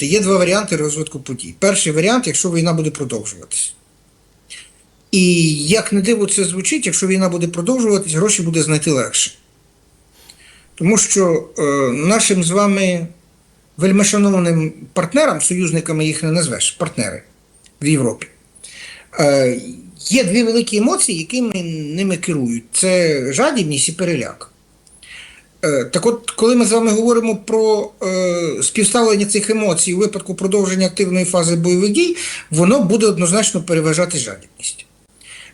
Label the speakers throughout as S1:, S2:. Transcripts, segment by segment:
S1: Є два варіанти розвитку подій. Перший варіант, якщо війна буде продовжуватися. І як не диво це звучить, якщо війна буде продовжуватись, гроші буде знайти легше. Тому що е, нашим з вами вельмишановним партнерам, союзниками їх не назвеш, партнери в Європі, е, є дві великі емоції, якими ними керують: це жадібність і переляк. Е, Так от, коли ми з вами говоримо про е, співставлення цих емоцій у випадку продовження активної фази бойових дій, воно буде однозначно переважати жадібність.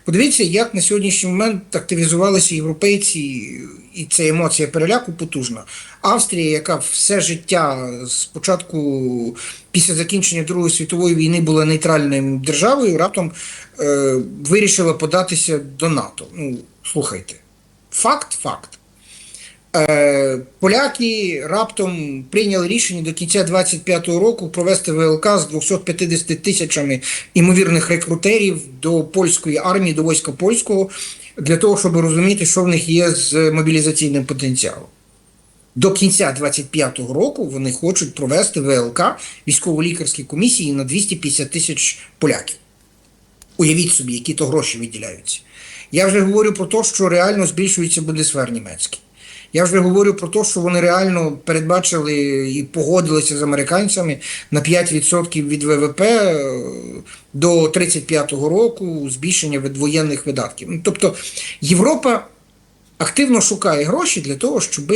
S1: Подивіться, як на сьогоднішній момент активізувалися європейці, і ця емоція переляку потужна. Австрія, яка все життя спочатку, після закінчення Другої світової війни була нейтральною державою, раптом е, вирішила податися до НАТО. Ну, слухайте, факт, факт. Е, Поляки раптом прийняли рішення до кінця 25-го року провести ВЛК з 250 тисячами імовірних рекрутерів до польської армії, до війська польського, для того, щоб розуміти, що в них є з мобілізаційним потенціалом. До кінця 25-го року вони хочуть провести ВЛК військово-лікарські комісії на 250 тисяч поляків. Уявіть собі, які то гроші виділяються. Я вже говорю про те, що реально збільшується Бундесвер німецький. Я вже говорю про те, що вони реально передбачили і погодилися з американцями на 5% від ВВП е, до 35-го року збільшення воєнних видатків. Ну, Тобто Європа активно шукає гроші для того, щоб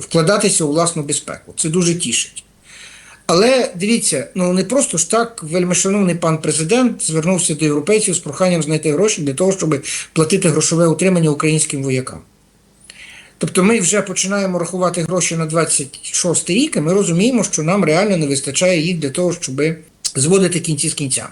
S1: вкладатися у власну безпеку. Це дуже тішить. Але дивіться, ну не просто ж так вельмишановний пан президент звернувся до європейців з проханням знайти гроші для того, щоб платити грошове утримання українським воякам. Тобто ми вже починаємо рахувати гроші на 26 рік, і ми розуміємо, що нам реально не вистачає їх для того, щоб зводити кінці з кінцями.